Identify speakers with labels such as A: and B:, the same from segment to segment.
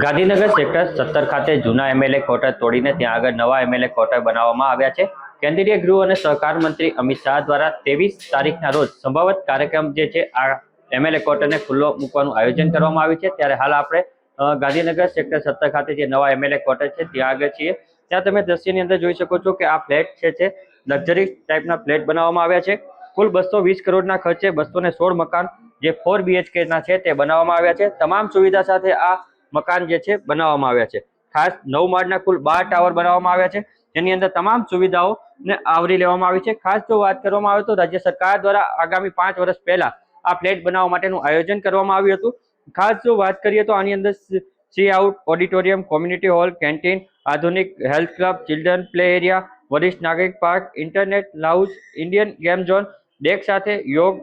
A: Gandhinagar sector સત્તર ખાતે જૂના એમએલએ ક્વાર્ટર તોડીને ત્યાં આગળ નવા એમએલએ ક્વાર્ટર બનાવવામાં આવ્યા છે. કેન્દ્રીય ગૃહ અને સહકાર મંત્રી અમિત શાહ દ્વારા ત્રેવીસ તારીખના રોજ સંભવત કાર્યક્રમ જે છે, આ એમએલએ ક્વાર્ટરને ખુલ્લો મૂકવાનું આયોજન કરવામાં આવ્યું છે. ત્યારે હાલ આપણે ગાંધીનગર સેક્ટર સત્તર ખાતે જે નવા એમએલએ ક્વાર્ટર છે, ત્યાં આગળ છીએ. ત્યાં તમે દ્રશ્યની અંદર જોઈ શકો છો કે આ ફ્લેટ છે છે લક્ઝરી ટાઈપના ફ્લેટ બનાવવામાં આવ્યા છે. કુલ બસો વીસ કરોડના ખર્ચે બસો સોળ મકાન જે ફોર બીએચકેના છે તે બનાવવામાં આવ્યા છે. તમામ સુવિધા સાથે આ મકાન જે છે બનાવવામાં આવ્યા છે. ખાસ નવ માળના કુલ બાર ટાવર બનાવવામાં આવ્યા છે. જેની અંદર તમામ સુવિધાઓને આવરી લેવામાં આવી છે. ખાસ જો વાત કરવામાં આવે તો રાજ્ય સરકાર દ્વારા આગામી પાંચ વર્ષ પહેલા આ ફ્લેટ બનાવવા માટેનું આયોજન કરવામાં આવ્યું હતું. ખાસ જો વાત કરીએ તો આની અંદર sit out auditorium community hall canteen આધુનિક health club children play area વરિષ્ઠ નાગરિક park internet lounge Indian game zone deck સાથે યોગ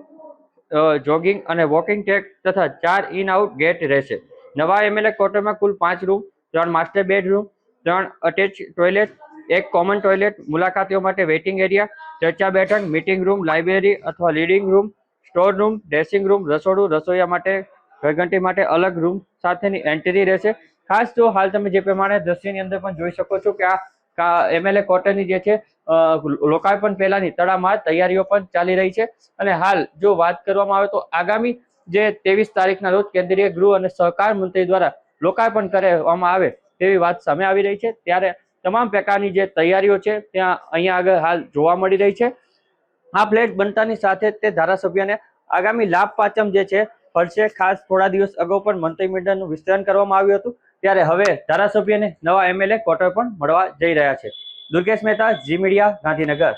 A: જોગિંગ અને વોકિંગ ટ્રેક તથા ચાર ઇન આઉટ ગેટ રહેશે. નવા એમએલએ ક્વાર્ટરમાં કુલ પાંચ રૂમ, ત્રણ માસ્ટર બેડરૂમ, ત્રણ અટેચ ટોયલેટ એક કોમન ટોયલેટ મુલાકાતીઓ માટે વેઇટિંગ એરિયા ચર્ચા બેઠક મીટિંગ રૂમ લાઇબ્રેરી અથવા reading room store room dressing room રસોડું, રસોઈયા માટે, ઘરઘંટી માટે અલગ રૂમ સાથેની એન્ટ્રી રહેશે. ખાસ જો હાલ તમે જે પ્રમાણે દ્રશ્યની અંદર પણ જોઈ શકો છો કે આ એમએલએ ક્વાર્ટરની જે છે લોકાર્પણ પહેલાની તડામાર તૈયારીઓ પણ ચાલી રહી છે. અને હાલ જો વાત કરવામાં આવે તો આગામી જે ત્રેવીસ તારીખના રોજ કેન્દ્રીય ગૃહ અને સહકાર મંત્રી દ્વારા લોકાર્પણ કરવામાં આવે તેવી વાત સામે આવી રહી છે. ત્યારે તમામ પ્રકારની જે તૈયારીઓ છે, ત્યાં અહીંયા આગળ હાલ જોવા મળી રહી છે. આ ફ્લેટ બનતાની સાથે તે ધારાસભ્યને આગામી લાભ પાચમ જે છે, ફરશે. ખાસ થોડા દિવસ અગાઉ પણ મંત્રીમંડળનું વિસ્તરણ કરવામાં આવ્યું હતું. ત્યારે હવે ધારાસભ્યને નવા એમએલએ ક્વાર્ટર પણ મળવા જઈ રહ્યા છે. દુર્ગેશ મહેતા, જી મીડિયા, ગાંધીનગર.